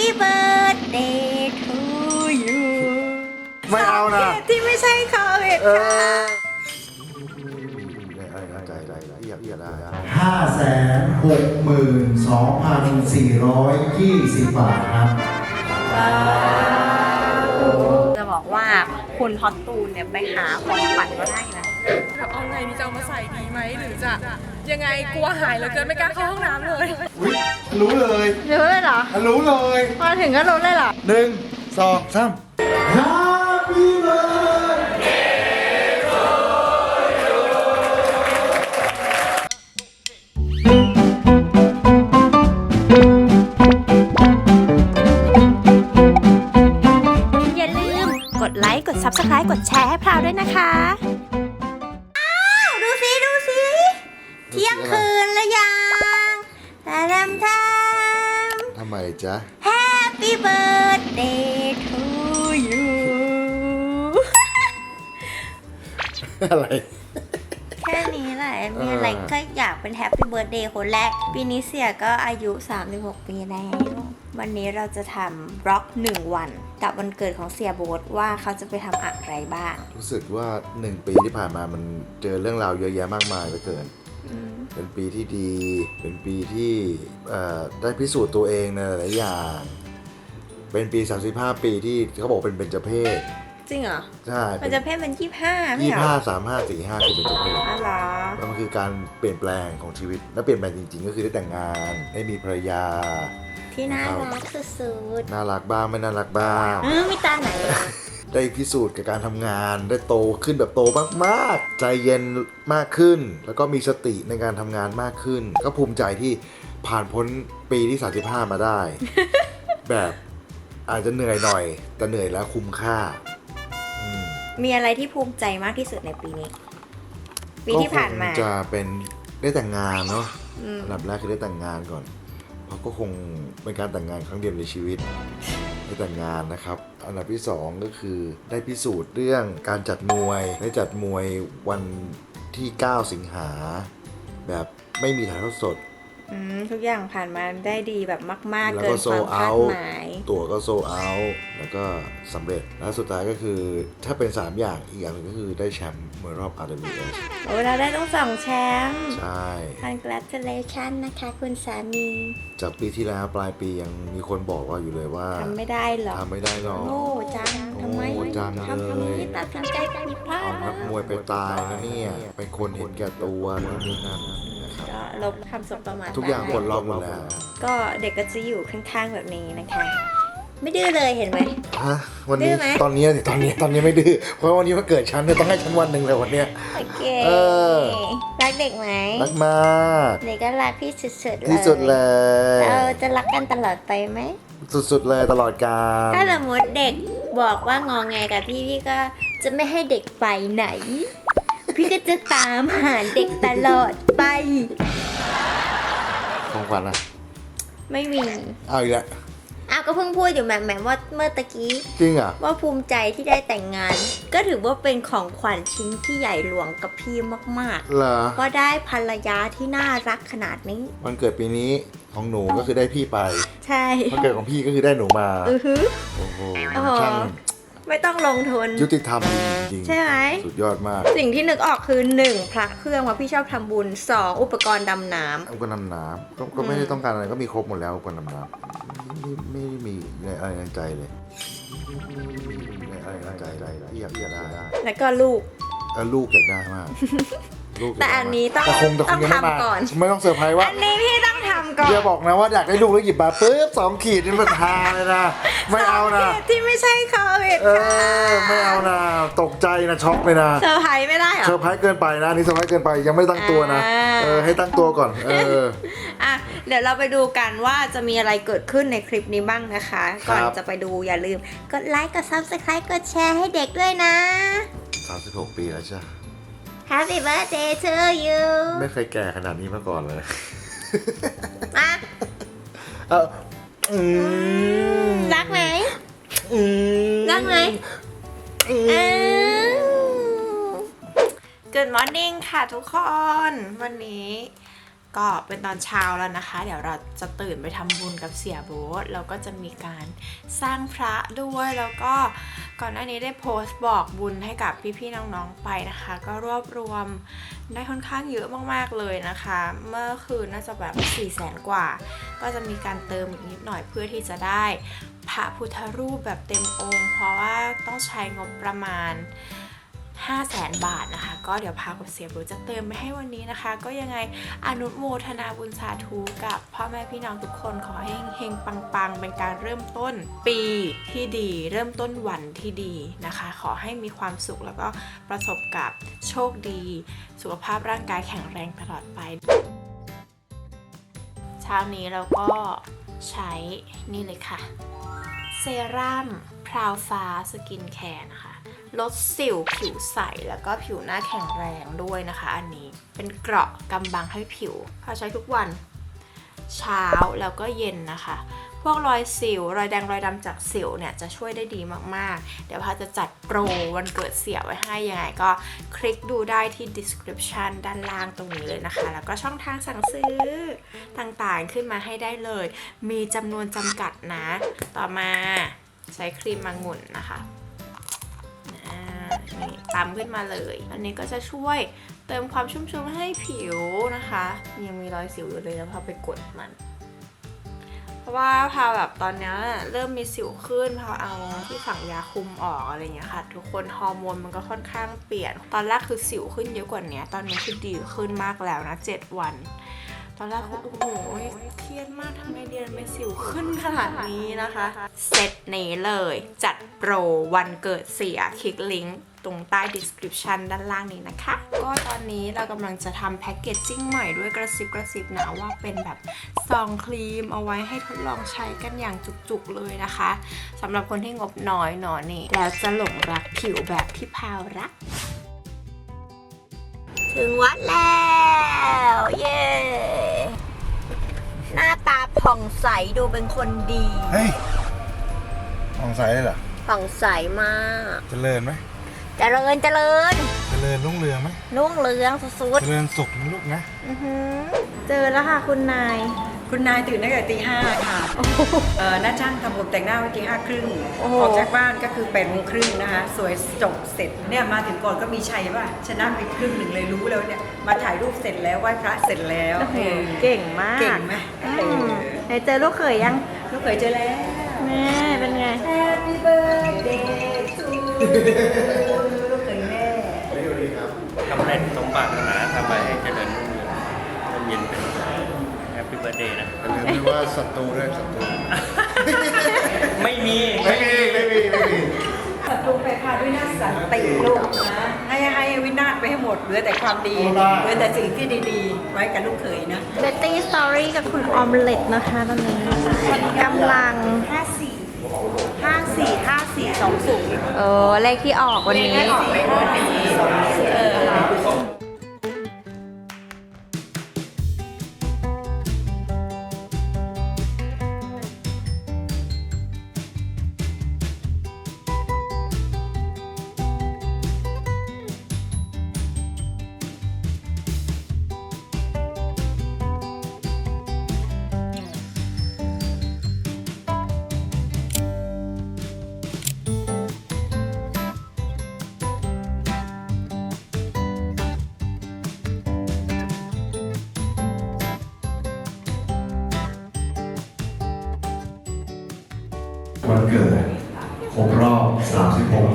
Happy birthday to you ไม่เอานะสงขตที่ไม่ใช่โควิดเอค่ะอใจใจเอียดเอียดได้ห้าแสนหกหมื่นสองพันสี่ร้อยยี่สิบบาทครับ จะบอกว่าคุณฮอตตูนเนี่ยไปหาของขวัญก็ได้นะ แบบเอาไงดีจะเอามาใส่ดีไหมหรือจะ ยังไงกลัวหายเหลือเกินไม่กล้าเข้าห้องน้ำเลยอุ๊ยรู้เลยรู้เลยเหรอรู้เลยมาถึงก็รู้เลยเหรอหนึ่งสองสาม Happy birthday อย่าลืม กดไลค์ กด Subscribe กดแชร์ให้พราวด้วยนะคะ แรก ปีนี้เสียก็อายุ 36 ปีแล้ว วันนี้เราจะทำบล็อก 1 วัน กับวันเกิดของเสียโบ๊ทว่าเขาจะไปทำอะไรบ้าง รู้สึกว่าหนึ่งปีที่ผ่านมามันเจอเรื่องราวเยอะแยะมากมายเหลือเกินอืมเป็นปีที่ดี เป็นปีที่เอ่อได้พิสูจน์ตัวเองในหลายๆอย่าง เป็นปี 35 ปีที่เขาบอกเป็นเบญจเพศ จริงเหรอ ใช่มันจะเพศเป็นยี่ห้าไม่ยี่เหรอห้าสามห้าสี่ห้าคือเบญจเพศอ๋อเหรอแล้วมันคือการเปลี่ยนแปลงของชีวิต และเปลี่ยนแปลงจริง ๆ ก็คือได้แต่งงานได้มีภรรยา ที่น่ารักสุดน่ารักบ้างไม่น่ารักบ้างๆเออมีตาไหนอะ ได้พิสูจน์กับการทำงาน ได้โตขึ้นแบบโตมากๆ ใจเย็นมากขึ้น แล้วก็มีสติในการทำงานมากขึ้น ก็ภูมิใจที่ผ่านพ้นปีที่ 35 มาได้ แบบอาจจะเหนื่อยหน่อย แต่เหนื่อยแล้วคุ้มค่าอื มมีอะไรที่ภูมิใจมากที่สุดในปีนี้ ปีที่ผ่านมา ก็คงจะเป็นได้แต่งงานเนาะอืม อันดับแรกคือได้แต่งงานก่อน เพราะก็คงเป็นการแต่งงานครั้งเดียวในชีวิตได้แต่งงานนะครับ อันดับที่สองก็คือได้พิสูจน์เรื่องการจัดมวย ได้จัดมวยวันที่ 9 สิงหาแบบไม่มีถ่ายทอดสด อืมทุกอย่างผ่านมาได้ดีแบบมาก ๆ แล้วเกิก็นโซความเอาคาดหมาย ตั๋วก็โซเอาแล้วก็สำเร็จ แล้วสุดท้ายก็คือถ้าเป็น 3 อย่างอีกอย่างหนึงก็คือได้แชมป์มวยรอบ RWS โอ้เราได้ต้องสองแชมป์ ใช่ congratulation นะคะคุณสามีจากปีที่แล้วปลายปียังมีคนบอกว่าอยู่เลยว่าทำไม่ได้หรอกทำไม่ได้หรอก โง่จังทำไมโง่จังทำเลยทำนี้ตัดสินใจผิดพลาเอาดนักมวยไปตายนะเนี่ยเป็นคนเห็นแก่ตัวนู่นนี่นั่นนะครับ ก็ลบคำสบประมาททุกอย่างได้ปลดล็อกหมดแล้ว ก็เด็กก็จะอยู่ข้างๆแบบนี้นะคะ ไม่ดื้อเลยเห็นไหม ฮะ วันนี้ดื้อไหม ตอนนี้ตอนนี้ตอนนี้ไม่ดื้อ เพราะวันนี้มันเกิดฉันเนี่ยต้องให้ฉันวันหนึ่งเลยวันเนี้ย โอเคเออ รักเด็กไหมรักมากเด็กก็รักพี่สุดๆเลยที่สุดเลย เราจะรักกันตลอดไปไหม สุดๆเลยตลอดกาลถ้าสมมติเด็กบอกว่างองแงกับพี่พี่ก็จะไม่ให้เด็กไปไหน พี่ก็จะตามหาเด็กตลอดไป ของขวัญอะไม่มีเอาอีกแล้วอ้าวก็เพิ่งพูดอยู่แหม่แหม่ว่าเมื่อตะกี้ จริงอะว่าภูมิใจที่ได้แต่งงาน ก็ถือว่าเป็นของขวัญชิ้นที่ใหญ่หลวงกับพี่มากเหรอๆเพราะได้ภรรยาที่น่ารักขนาดนี้ วันเกิดปีนี้ของหนูก็คือได้พี่ไปใช่วันเกิดของพี่ก็คือได้หนูมา อือฮึ โอ้โหโอ้โหช่าง ไม่ต้องลงทุน ยุติธรรมจริงใช่ไหมๆสุดยอดมากสิ่งที่นึกออกคือ 1. พระเครื่องเพราะพี่ชอบทำบุญ 2. อุปกรณ์ดำน้ำ อุปกรณ์ดำน้ำก็ก็ไม่ได้ต้องการอะไรก็มีครบหมดแล้วอุปกรณ์ดำน้ำไม่ไม่ได้มีอะไรในใจเลยไม่ได้มีอะไรในใจเลยที่อยากอยากได้แล้วก็ลูก เออลูกอยากได้มาก ลูกยากแต่ได้อันนี้ต้องแต่คงแต่คงยังไม่ต้องมาทำก่อน ไม่ต้องเซอร์ไพรส์ว่าอันนี้พี่ต้องทำก่อนอย่าบอกนะว่าอยากได้ลูกแล้วหยิบมาปุ๊บสองขีดนี่มันทาเลยนะ ไม่เอานะที่ไม่ใช่โควิดเอค่ะอไม่เอานะ ตกใจนะช็อกเลยนะ เซอร์ไพรส์ไม่ได้เหรเซออร์ไพรส์เกินไปนะอันนี่เซอร์ไพรส์เกินไปยังไม่ตั้งตัวนะอ่า เออให้ตั้งตัวก่อนเออ อะเดี๋ยวเราไปดูกันว่าจะมีอะไรเกิดขึ้นในคลิปนี้บ้างนะคะครับก่อนจะไปดูอย่าลืม กดไลค์ กด subscribe กดแชร์ให้เด็กด้วยนะ 36 ปีแล้วใช่ Happy birthday to you ไม่เคยแก่ขนาดนี้มาก่อนเลยอะเอออืมรักไหม อืมรักไหมอืมอ้าว Good morning ค่ะทุกคน วันนี้ ก็เป็นตอนเช้าแล้วนะคะ เดี๋ยวเราจะตื่นไปทำบุญกับเสียโบ๊ทแล้วก็จะมีการสร้างพระด้วยแล้วก็ก่อนหน้านี้ได้โพสต์บอกบุญให้กับพี่ๆน้องๆไปนะคะ ก็รวบรวมได้ค่อนข้างเยอะมากๆเลยนะคะ เมื่อคืนน่าจะแบบ4ี่แสนกว่า ก็จะมีการเติมอีกนิดหน่อยเพื่อที่จะได้พระพุทธรูปแบบเต็มองค์ เพราะว่าต้องใช้งบประมาณ 5 0 0แสนบาทนะคะ ก็เดี๋ยวพากับเสียบุจะเติมไปให้วันนี้นะคะ ก็ยังไงอนุโมทนาบุญสาธุกับพ่อแม่พี่น้องทุกคนขอให้เฮงปังๆ เป็นการเริ่มต้นปีที่ดี เริ่มต้นวันที่ดีนะคะ ขอให้มีความสุขแล้วก็ประสบกับโชคดี สุขภาพร่างกายแข็งแรงตลอดไป เช้านี้เราก็ใช้นี่เลยค่ะ เซรั่มพราวฟ้าสกินแคร์นะคะ ลดสิวผิวใส แล้วก็ผิวหน้าแข็งแรงด้วยนะคะ อันนี้เป็นเกราะกำบังให้ผิวพาใช้ทุกวันเช้าแล้วก็เย็นนะคะ พวกรอยสิว รอยแดงรอยดำจากสิวเนี่ยจะช่วยได้ดีมากๆ เดี๋ยวพาจะจัดโปรวันเกิดเสียไว้ให้ยังไงก็คลิกดูได้ที่ description ด้านล่างตรงนี้เลยนะคะ แล้วก็ช่องทางสั่งซื้อต่างๆขึ้นมาให้ได้เลย มีจำนวนจำกัดนะ ต่อมาใช้ครีมมังุ่นนะคะนี่ตามขึ้นมาเลย อันนี้ก็จะช่วยเติมความชุ่มชื้นให้ผิวนะคะ ยังมีรอยสิวอยู่เลยแล้วพาไปกดมัน ราะว่าพาแบบตอนนี้เริ่มมีสิวขึ้นพาเอาที่ฝังยาคุมออกอะไรเงี้ยค่ะ ทุกคนฮอร์โมนมันก็ค่อนข้างเปลี่ยน ตอนแรกคือสิวขึ้นเยอะกว่านี้ตอนนี้คือดีขึ้นมากแล้วนะ 7 วัน ตอนแรกโอ้โหเครียดมากทำไมเดือนไม่สิวขึ้นขนาดนี้นะคะเซตนี้เลย จัดโปรวันเกิดเสียคลิกลิงก์ตรงใต้ description ด้านล่างนี้นะคะ ก็ตอนนี้เรากำลังจะทำแพ็กเกจจิ้งใหม่ด้วยกระซิบกระซิบนะว่าเป็นแบบซองครีมเอาไว้ให้ทดลองใช้กันอย่างจุกๆเลยนะคะสำหรับคนที่งบน้อยหนอนี่ แล้วจะหลงรักผิวแบบที่พาวรัก ถึงวัดแล้ว เย้หน้าตาผ่องใสดูเป็นคนดีเฮ้ยมองใสเลยเหรอผ่องใสมากเจริญไหมเจริญเจริญเจริญรุ่งเรืองไหมนุ่งเหลืองสุดเจริญสุขนะลูกนะๆอื้อหือเจอแล้วค่ะคุณนาย คุณนายตื่นตั้งแต่ตีห้าค่ะเออน้าช่างทำผมแต่งหน้าไว้ตีห้าครึ่งโอ้โหออกจากบ้านก็คือแปดโมงครึ่งนะคะ สวยจบเสร็จเนี่ยมาถึงก่อนก็มีชัยว่าชนะไปครึ่งหนึ่งเลยรู้แล้วเนี่ยมาถ่ายรูปเสร็จแล้วไหว้พระเสร็จแล้วโอ้โหออเก่งมากเก่งไหมอืเอมอไหนเจอลูกเขยยังลูกเคยเจอแล้วแม่เป็นไง Happy birthday to you ลูกเคยแม่ทำเร็จสมปรารถนาทำไปให้เจริญรุ่งเรืองร่มเย็นเป็นแฮปปี้ เบิร์ดเดย์นะอย่าลืมที่ว่าศัตรูด้วยศัตรูไม่มี ไม่มีไม่มีไม่มีศัตรูไปพาด้วยหน้าสันติลูกนะให้ให้วินาศไปให้หมดเหลือแต่ความดีโอ้ได้เหลือแต่สิ่งที่ดีๆ ไว้กับลูกเขยนะเบตตี้สตอรี่กับคุณออมเล็ตนะคะตอนนี้กำลัง 54 54 54 20เออเลขที่ออกวันนี้ ออกไปหมดเป็นสี่สองเออ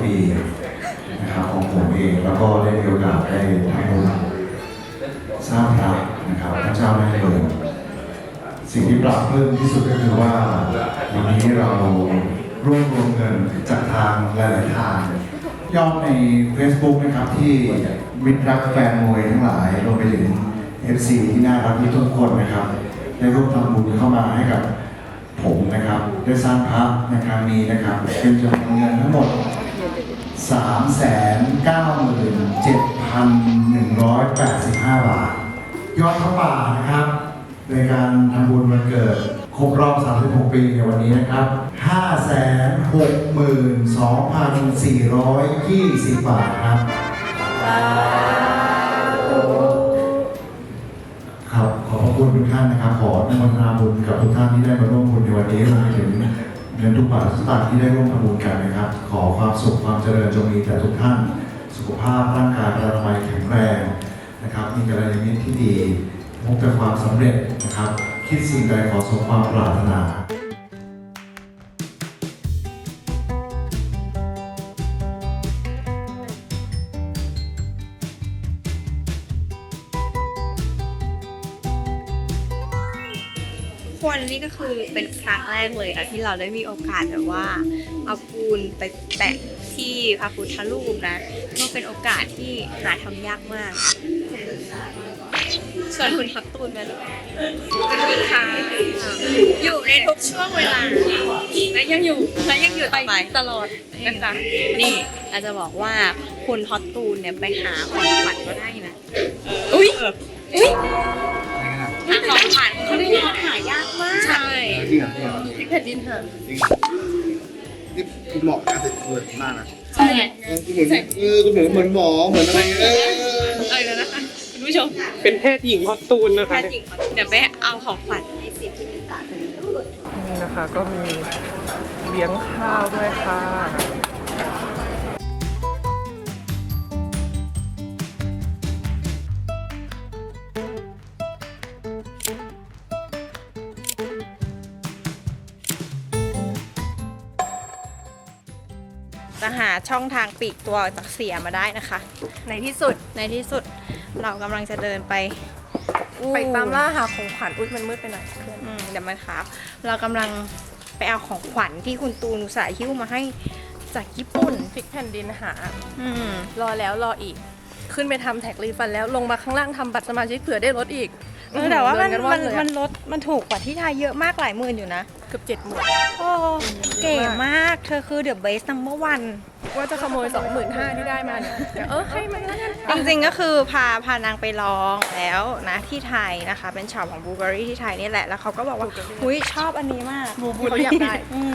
ปีนะครับของผมเองแล้วก็ได้มีโอกาสได้ทำบุญสร้างพระนะครับพระเจ้าแม่เปิดสิ่งที่ปรับเพิ่มที่สุดก็คือว่าวันนี้เรารวบรวมเงินจากทางหลาย ๆ ทางยอดใน Facebook นะครับที่มิตรรักแฟนมวยทั้งหลายรวมไปถึง FC ที่น่ารักทุกคนนะครับ ได้ร่วมทำบุญเข้ามาให้กับผมนะครับ ได้สร้างพระในครั้งนี้นะครับ เป็นจำนวนเงินทั้งหมด 3 9 7 1 8 5 บาท ยอดพระป่านะครับ ในการทำบุญวันเกิด ครบรอบ 36 ปีในวันนี้นะครับ 562,420 บาทครับครับ ขอบพระคุณทุกท่านนะครับ ขออนุโมทนาบุญกับทุกท่านที่ได้มาร่วมบุญในวันนี้รวมไปถึง เงินทุกบาททุกสตางค์ที่ได้ร่วมทำบุญกันนะครับ ขอความสุขความเจริญจงมีแต่ทุกท่าน สุขภาพร่างกายพลามัยแข็งแรงนะครับ มีกำลังมิตที่ดีพบแต่ความสำเร็จนะครับ คิดสิ่งใดขอสมความปรารถนา คนนี้ก็คือเป็นครั้งแรกเลยอะที่เราได้มีโอกาสแบบว่าเอาปูนไปแตะที่พระพุทธรูปนะก็เป็นโอกาสที่หาทำยากมากส่วนคุณทับตูนไหมลูกคุณค่ะอยู่ในทุกช่วงเวลาและยังอยู่และยังอยู่ไปตลอดนะคะนี่อาจจะบอกว่าคุณฮอตตูนเนี่ยไปหาของขวัญก็ได้นะอุ้ยอุ้ย ผ็ดดินหาจริงนี่คุณเหมาะกับการแต่งตัวมากนะใช่เออคุณเหมือนเออคุณเหมือนเหมือนหมอเหมือนอะไรเอออะไรแล้วนะคะคุณผู้ชมเป็นแพทย์หญิงฮอตตูนนะคะแค่จริงเดี๋ยวแม่เอาของขวัญให้สิที่นิสา นี่นะคะก็มีเลี้ยงข้าวด้วยค่ะ จะหาช่องทางปลีกตัวจากเสียมาได้นะคะ ในที่สุดในที่สุดเรากำลังจะเดินไปอู้ไปตามล่าหาของขวัญอุ้ยมันมืดไปหน่อยเพื่อนอืมเดี๋ยวมาครับ เรากำลังไปเอาของขวัญที่คุณตูนอุตส่าห์หิ้วมาให้จากญี่ปุ่น พลิกแผ่นดินหา อืม รอแล้วรออีก ขึ้นไปทำแท็กรีฟันแล้วลงมาข้างล่างทำบัตรสมาชิกเผื่อได้ลดอีกเออแต่ว่ามันเดิกัมันเลยอะมันลดมันถูกกว่าที่ไทยเยอะมากหลายหมื่นอยู่นะ เกือบเจ็ดหมื่นโอ้เก๋มาก เธอคือเดอะเบส number one ว่าจะขโมย 25,000ที่ได้มาเนี่ยเดี๋ยวเออให้มันแล้วกันจริงๆก็คือพาพานางไปลองแล้วนะที่ไทยนะคะ เป็นช็อปของบูเบอรี่ที่ไทยนี่แหละ แล้วเขาก็บอกว่าหุยชอบอันนี้มากบูบูเขาอยากได้อืม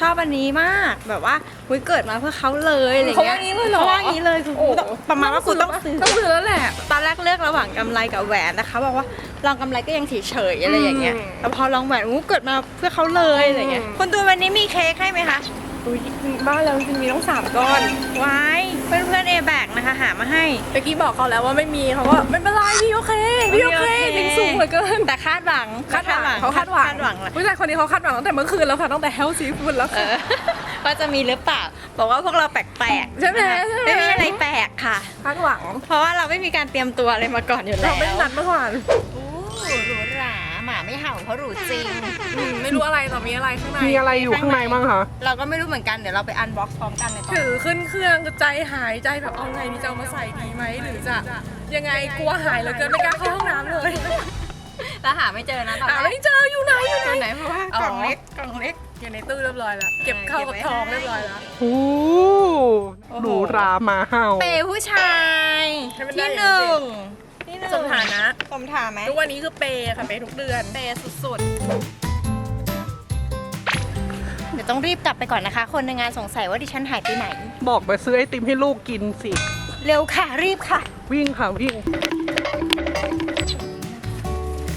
ชอบอันนี้มากแบบว่าหุยเกิดมาเพื่อเขาเลยอะไรเขาเงี้ว่ายงี้เลยเหรอเขาว่างี้เลยคือกูต้องประมาณว่ากูต้องซื้อต้องซื้อแล้วแหละตอนแรกเลือกระหว่างกำไรกับแหวนนะคะ บอกว่า ลองกำไรก็ยังเฉยๆอะไรอย่างเงี้ย อืมแต่พอลองแหวนอู้เกิดมาเพื่อเขาเลยอะไรเงี้ย อืม คนตัววันนี้มีเค้กให้ไหมคะ อุ้ยบ้านเราจริงๆมีต้องสามก้อนไว้เพื่อนเพื่อนเอแบกนะคะ หามาให้ เมื่อกี้บอกเขาแล้วว่าไม่มีเขาก็ไม่เป็นไรพี่โอเคพี่โอเคพี่โอเคลิงสูงเหลือเกิน แต่คาดหวังคาดหวังเขาคาดหวังคาดหวังแหละผู้ชายคนนี้เขาคาดหวังตั้งแต่เมื่อคืนแล้วค่ะตั้งแต่เฮลซีฟูดแล้วเอค่ะ อ ว่าจะมีหรือเปล่า บอกว่าพวกเราแปลกๆใช่ไหมนะคะใช่ไหม ไม่มีอะไรแปลกค่ะ คาดหวังเพราะว่าเราไม่มีการเตรียมตัวอะไรมาก่อนอยู่แล้เราว ไม่ได้นัดเมื่อวานโอ้ หรูหราหมาไม่เห่าเพราะหรูจริง อืมไม่รู้อะไรแต่มีอะไรข้างในมีอะไรอยู่ข้างในบ้างคะเราก็ไม่รู้เหมือนกันเดี๋ยวเราไปอันบ็อกซ์พร้อมกันในตอนถือขึ้นเครื่องก็ใจหายใจแบบเอาไงดีจะเอามาใส่ดีไหมหรือจะยังไงกลัวหายเหลือเกินไม่กล้าเข้าห้องน้ำเลยแล้วหาไม่เจอนะตอนหาแรไม่กเจออยู่ไหนอยู่ไหนอยู่ไหนเพราะว่ากล่องเล็กกล่องเล็กอยู่ในตู้เรียบร้อยแล้วเก็บเข้ากับทองเรียบร้อยแล้วโอ้หรูหรามาเห่าเปย์ผู้ชายให้มันได้ที่หนึ่งที่หนึ่ง สมฐานะสมฐานะไหมทุกวันนี้คือเปย์ค่ะเปย์ทุกเดือน เปย์สุดๆเดี๋ยวต้องรีบกลับไปก่อนนะคะ คนในงานสงสัยว่าดิฉันหายไปไหน บอกไปซื้อไอติมให้ลูกกินสิ เร็วค่ะ รีบค่ะ วิ่งค่ะวิ่ง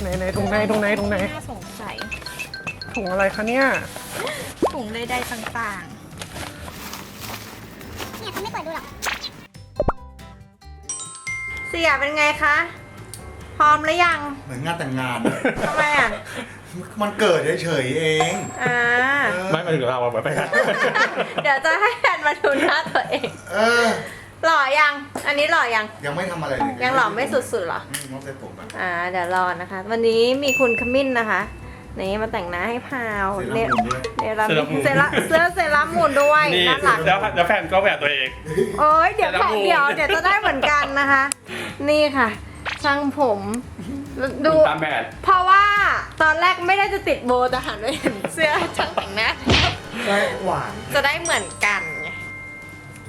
ไหนไหนตรงไหนตรงไหนตรงไหนน่าสงสัยถุงอะไรคะเนี่ย ถุงใดๆต่างๆเนี่ยเขาไม่เปิดดูหรอกเสียเป็นไงคะ พร้อมหรือยังเหมือนงานแต่งงานทำไมอะมันเกิดเฉยๆเองอ่าไม่มาถึงเราอะไปกันเดี๋ยวจะให้แฟนมาดูหน้าตัวเอง เออ หล่อยัง อันนี้หล่อยัง ยังไม่ทำอะไรเลยยังหล่อไม่สุดๆเหรออืมต้องเซ็ตผมอะอ่าเดี๋ยวรอนะคะ วันนี้มีคุณขมิ้นนะคะ นี่มาแต่งหน้าให้พาวเซรั่มหมุนด้วยเนรัมเซรั่มหมุนเซรั่มเสื้อเซรั่มหมุนด้วยนี่น่ารักแล้วแล้วแฟนก็แหวนตัวเองโอ้ยเดี๋ยวเซรั่มแผ่หมุนเดี๋ยวเดี๋ยวจะได้เหมือนกันนะคะ นี่ค่ะ ช่างผมดูตามแบรนด์เพราะว่าตอนแรกไม่ได้จะติดโบว์แต่หันไปเห็นเสื้อช่างแต่งหน้าได้หวานจะได้เหมือนกันไง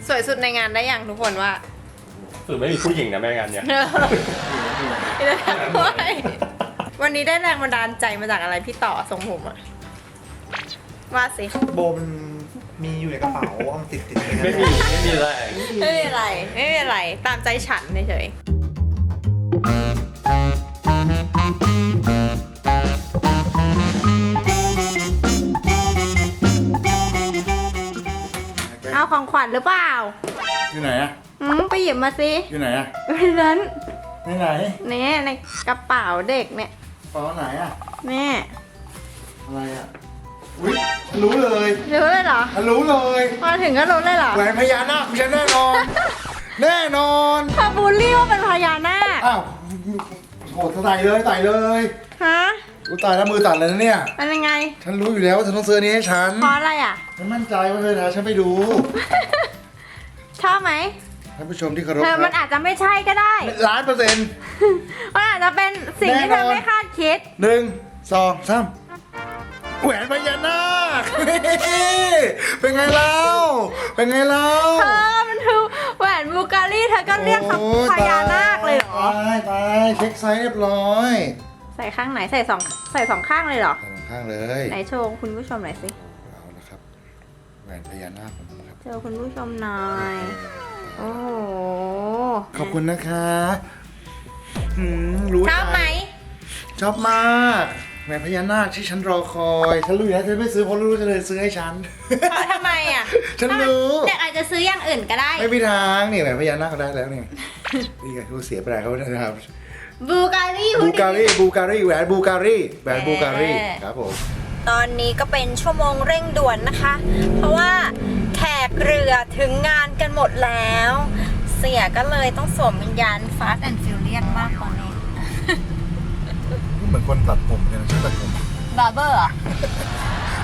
สวยสุดในงานได้ยังทุกคนว่าสื่อไม่มีผู้หญิงนะแม่งานเนี่ยด้ วันนี้ได้แรงบันดาลใจมาจากอะไรพี่ต่อทรงผมอะว่าสิโบมันมีอยู่ในกระเป๋าเอามาติดติดๆไม่มีไม่มีอะไรไม่เป็นไรไม่เป็นไรตามใจฉันเฉยๆเอาของขวัญหรือเปล่าอยู่ไหนอะอืมไปหยิบมาสิอยู่ไหนอะ อยู่ในนั้น ไหนไหน เนี่ยในกระเป๋าเด็กเนี่ย เป๋าไหนอะนี่อะไรอะอุ้ยฉันรู้เลยรู้เลยเหรอฉันรู้เลยมาถึงก็รู้เลยเหรอแหวนพญานาคของฉันแน่นอน แน่นอนพาบูลลี่ว่าเป็นพญานาคอ้าวโหใส่เลยใส่เลยฮะอุยตายแล้วมือตัดเลยนะเนี่ยมันยังไง ฉันรู้อยู่แล้วว่าเธอต้องซื้ออนนี้ให้ฉันเพราะอะไรอะ ฉันมั่นใจว่าเธอนะฉันไปดู ชอบไหม ท่านผู้ชมที่เคารพเธอมันอาจจะไม่ใช่ก็ได้ ล้านเปอร์เซ็นต์ มันอาจจะเป็นสิ่งที่แน่เธนอนอไม่คาดคิด หนึ่งสองสามแหวนพญานาค เป็นไงเล่าเป็นไงเล่าเธอมันคือแหวนบูการีเธอก็เรียกโอ้พญานาคเลยเหรอ ตายตายเช็คไซส์เรียบร้อยใส่ข้างไหนใส่สองใส่สองข้างเลยเหรอใส่สองข้างเลยไหนโชว์คุณผู้ชมหน่อยสิ เอาละครับแหวนพญานาคของผมครับโชว์คุณผู้ชมหน่อย โอ้โหขอบคุณนะคะอืมรู้ชอบไหมชอบมากแหวนพญานาคที่ฉันรอคอยฉันรู้อยู่แล้วเธอไม่ซื้อเพราะรู้จะเลยซื้อให้ฉันทำไมอะฉันรู้เด็กอาจจะซื้ออย่างอื่นก็ได้ ไม่มีทางนี่แหวนพญานาคเขาได้แล้วนี่ นี่ไงรู้เสียไปไหนเขานะครับ บูการีบูการีบูการีแหวนบูการีแหวนบูการีเออครับผม ตอนนี้ก็เป็นชั่วโมงเร่งด่วนนะคะ เพราะว่าแข กเรือถึงงานกันหมดแล้ว เสียก็เลยต้องสวมวิญญาณฟาสต์แอนด์ฟิวเลียนมากตอนนี้เหมือนคนตัดผมกันช่างตัดผมบาร์เบอร์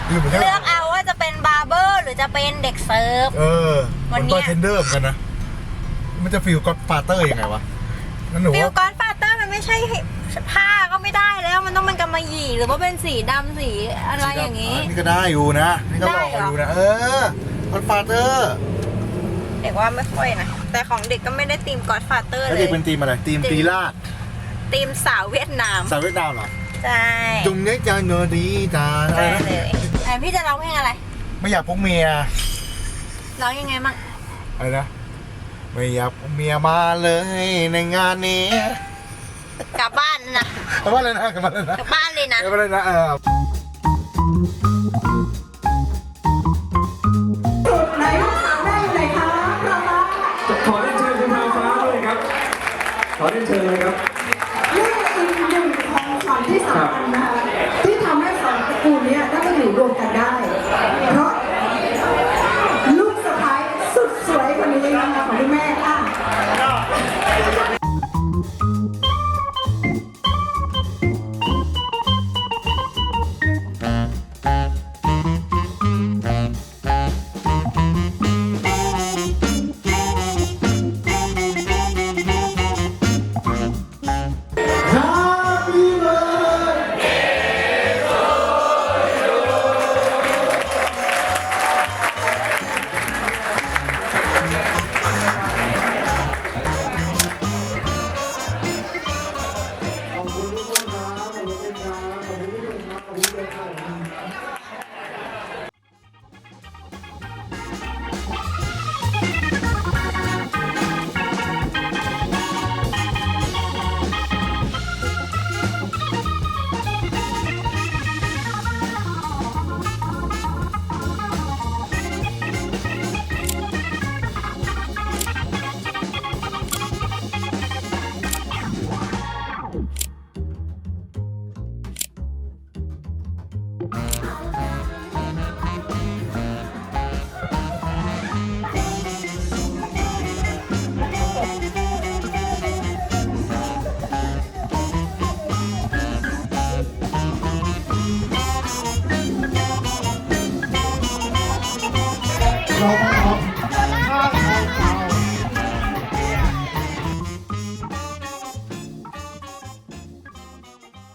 คือเหมือนเลือกเอาว่าจะเป็นบาร์เบอร์หรือจะเป็นเด็กเซิร์ฟ เออวัมันนเนี้ตัวยเทนเดอร์เหมือนกันนะ มันจะฟีลก็อดฟาเตอร์ยังไงวะนั่นหนูฟิลว่ากอนฟาเตอร์มันไม่ใช่ผ้าก็ไม่ได้แล้วมันต้องเป็นกำมะหยี่หรือว่าเป็นสีดำสีอะไรอย่างนี้ นี่ก็ได้อยู่นะ นี่ก็หล่อได้เหรออยู่นะ เออ ก็อดฟาเตอร์เด็กว่าไม่ค่อยนะ แต่ของเด็กก็ไม่ได้ตีมกอดฟาเตอร์แล้วเลเด็ยกเป็นทีมอะไรทีมทีมตีลาดตีมสาวเวียดนามสาวเวียดนามเหรอใช่จงเนี้ยจะเนอดีตาอะไรใช่นะเลยไอพี่จะร้องเพลงอะไรไม่อยากพกเมียร้องยังไงมั่งอะไรนะไม่อยากพกเมียมาเลยในงานนี้กลับบ้านนะแต่ว่าอะไรนะกลับมาเลยนะกลับบ้านเลยนะกลับมาเลยนะเออ 다른 채널 가